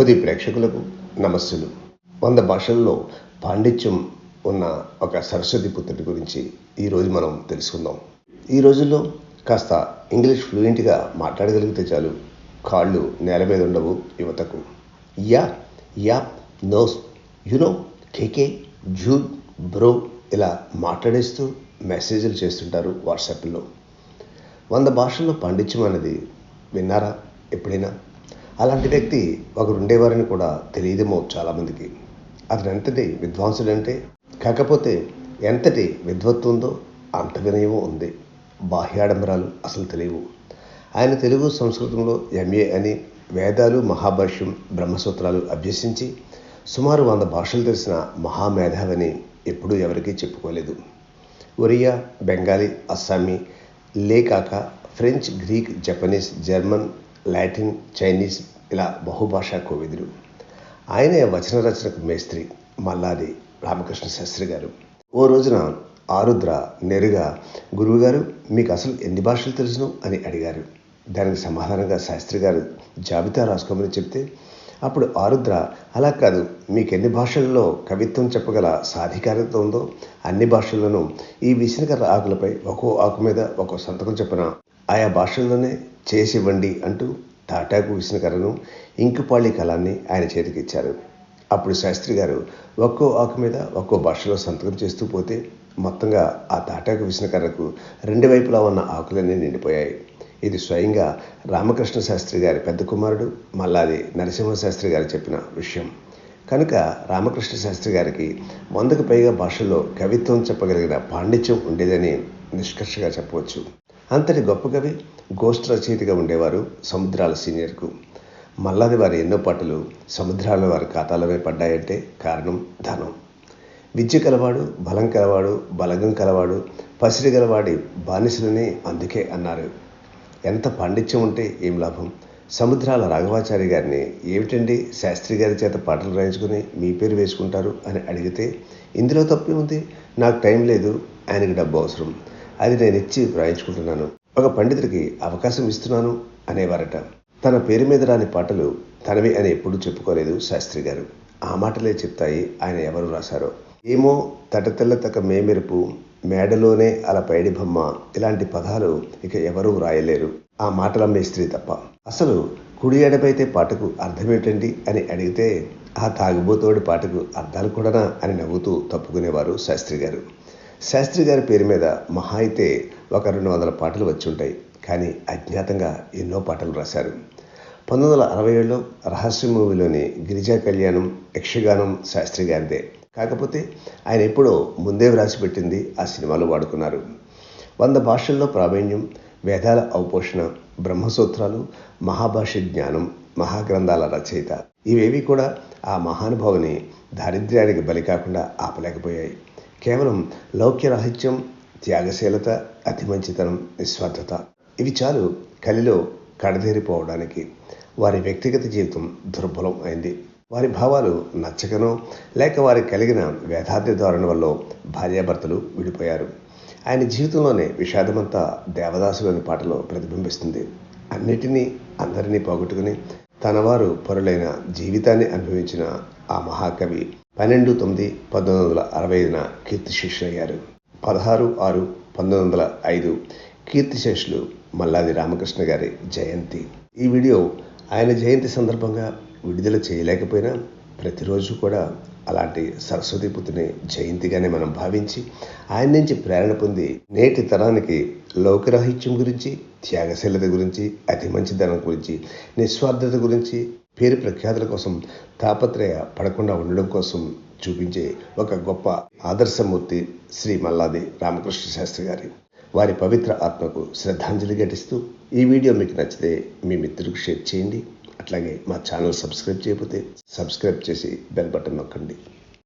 యువోది ప్రేక్షకులకు నమస్సులు. వంద భాషల్లో పాండిత్యం ఉన్న ఒక సరస్వతి పుత్రుడి గురించి ఈరోజు మనం తెలుసుకుందాం. ఈ రోజుల్లో కాస్త ఇంగ్లీష్ ఫ్లూయెంట్గా మాట్లాడగలిగితే చాలు. కాళ్ళు నేల మీద ఉండవు యువతకు. Yeah app knows you know KK dude bro ఇలా మాట్లాడేస్తూ మెసేజ్లు చేస్తుంటారు వాట్సాప్లో. వంద భాషల్లో పాండిత్యం అనేది విన్నారా ఎప్పుడైనా? అలాంటి వ్యక్తి ఒకరు ఉండేవారని కూడా తెలియదేమో చాలామందికి. అతను ఎంతటి విద్వాంసుడంటే కాకపోతే ఎంతటి విద్వత్తు ఉందో అంత వినయమో ఉంది. బాహ్యాడంబరాలు అసలు తెలియవు. ఆయన తెలుగు సంస్కృతంలో ఎంఏ అని వేదాలు మహాభాష్యం బ్రహ్మసూత్రాలు అభ్యసించి సుమారు వంద భాషలు తెలిసిన మహామేధావని ఎప్పుడూ ఎవరికీ చెప్పుకోలేదు. Oriya Bengali Assamese లేకాక French Greek Japanese German Latin Chinese ఇలా బహుభాషా కోవిదులు ఆయనే వచన రచనకు మేస్త్రి మల్లాది రామకృష్ణ శాస్త్రి గారు. ఓ రోజున ఆరుద్ర నేరుగా గురువుగారు మీకు అసలు ఎన్ని భాషలు తెలుసును? అని అడిగారు. దానికి సమాధానంగా శాస్త్రి గారు జాబితా రాసుకోమని చెప్తే అప్పుడు ఆరుద్ర అలా కాదు మీకు ఎన్ని భాషల్లో కవిత్వం చెప్పగల సాధికారత ఉందో అన్ని భాషల్లోనూ ఈ విసినకర్ర ఆకులపై ఒక్కో ఆకు మీద ఒక్కో సంతకం చెప్పిన ఆయా భాషల్లోనే చేసి ఇవ్వండి అంటూ తాటాకు విసినకర్రను ఇంకుపాళి కళాన్ని ఆయన చేతికి ఇచ్చారు అప్పుడు శాస్త్రి గారు ఒక్కో ఆకు మీద ఒక్కో భాషలో సంతకం చేస్తూ పోతే మొత్తంగా ఆ తాటాకు విసినకర్రకు రెండు వైపులా ఉన్న ఆకులన్నీ నిండిపోయాయి. ఇది స్వయంగా రామకృష్ణ శాస్త్రి గారి పెద్ద కుమారుడు మల్లాది నరసింహ శాస్త్రి గారు చెప్పిన విషయం. కనుక రామకృష్ణ శాస్త్రి గారికి వందకు పైగా భాషల్లో కవిత్వం చెప్పగలిగిన పాండిత్యం ఉండేదని నిష్కర్షగా చెప్పవచ్చు. అంతటి గొప్ప కవి గోష్ఠ రచయితగా ఉండేవారు సముద్రాల సీనియర్కు. మల్లాది వారి ఎన్నో పాటలు సముద్రాల వారి ఖాతాలోనే పడ్డాయంటే కారణం ధనం. విద్య కలవాడు బలం కలవాడు బలగం కలవాడు పసిడి గలవాడి బానిసలని అందుకే అన్నారు. ఎంత పాండిత్యం ఉంటే ఏం లాభం? సముద్రాల రాఘవాచారి గారిని ఏమిటండి శాస్త్రి గారి చేత పాటలు రాయించుకుని మీ పేరు వేసుకుంటారు అని అడిగితే ఇందులో తప్పే ఉంది నాకు టైం లేదు ఆయనకి డబ్బు అవసరం. అది నేను ఇచ్చి వ్రాయించుకుంటున్నాను. ఒక పండితుడికి అవకాశం ఇస్తున్నాను అనేవారట. తన పేరు మీద రాని పాటలు తనవి అని ఎప్పుడూ చెప్పుకోలేదు శాస్త్రి గారు. ఆ మాటలే చెప్తాయి ఆయన ఎవరు రాశారో. ఏమో తటతెల్ల తక మేమెరుపు మేడలోనే అలా పైడి బొమ్మ ఇలాంటి పదాలు ఇక ఎవరూ రాయలేరు ఆ మాటలమ్మే స్త్రీ తప్ప. అసలు కుడి ఎడపైతే పాటకు అర్థమేటండి అని అడిగితే ఆ తాగుబోతోడి పాటకు అర్థాలు కూడానా అని నవ్వుతూ తప్పుకునేవారు శాస్త్రి గారు. శాస్త్రి గారి పేరు మీద మహా అయితే ఒక రెండు వందల పాటలు వచ్చి ఉంటాయి కానీ అజ్ఞాతంగా ఎన్నో పాటలు రాశారు. పంతొమ్మిది వందల అరవై ఏడులో రహస్య మూవీలోని గిరిజా కళ్యాణం యక్షగానం శాస్త్రి గారిదే. కాకపోతే ఆయన ఎప్పుడో ముందే వ్రాసిపెట్టింది ఆ సినిమాలో వాడుకున్నారు. వంద భాషల్లో ప్రావీణ్యం వేదాల ఔపోషణ బ్రహ్మసూత్రాలు మహాభాష జ్ఞానం మహాగ్రంథాల రచయిత. ఇవేవి కూడా ఆ మహానుభావుని దారిద్ర్యానికి బలి కాకుండా ఆపలేకపోయాయి. కేవలం లౌక్యరాహిత్యం త్యాగశీలత అతి మంచితనం నిస్వార్థత. ఇవి చాలు కలిలో కడదేరిపోవడానికి. వారి వ్యక్తిగత జీవితం దుర్బలం అయింది. వారి భావాలు నచ్చకనో లేక వారికి కలిగిన వేదార్థ ధోరణి వల్ల భార్యాభర్తలు విడిపోయారు. ఆయన జీవితంలోనే విషాదమంతా దేవదాసులోని పాటలో ప్రతిబింబిస్తుంది. అన్నిటినీ అందరినీ పోగొట్టుకుని తనవారు పరులైన జీవితాన్ని అనుభవించిన ఆ మహాకవి పన్నెండు తొమ్మిది పంతొమ్మిది వందల అరవై ఐదున కీర్తిశేషులయ్యారు. పదహారు ఆరు పంతొమ్మిది వందల ఐదు కీర్తిశేషులు మల్లాది రామకృష్ణ గారి జయంతి. ఈ వీడియో ఆయన జయంతి సందర్భంగా విడుదల చేయలేకపోయినా ప్రతిరోజు కూడా అలాంటి సరస్వతి పుత్రుని జయంతిగానే మనం భావించి ఆయన నుంచి ప్రేరణ పొంది నేటి తరానికి లోకరాహిత్యం గురించి త్యాగశీలత గురించి అతి మంచిదనం గురించి నిస్వార్థత గురించి పేరు ప్రఖ్యాతుల కోసం తాపత్రయ పడకుండా ఉండడం కోసం చూపించే ఒక గొప్ప ఆదర్శమూర్తి శ్రీ మల్లాది రామకృష్ణ శాస్త్రి గారి. వారి పవిత్ర ఆత్మకు శ్రద్ధాంజలి ఘటిస్తూ ఈ వీడియో మీకు నచ్చితే మీ మిత్రులకు షేర్ చేయండి. అట్లాగే మా ఛానల్ సబ్స్క్రైబ్ చేయకపోతే సబ్స్క్రైబ్ చేసి బెల్ బటన్ నొక్కండి.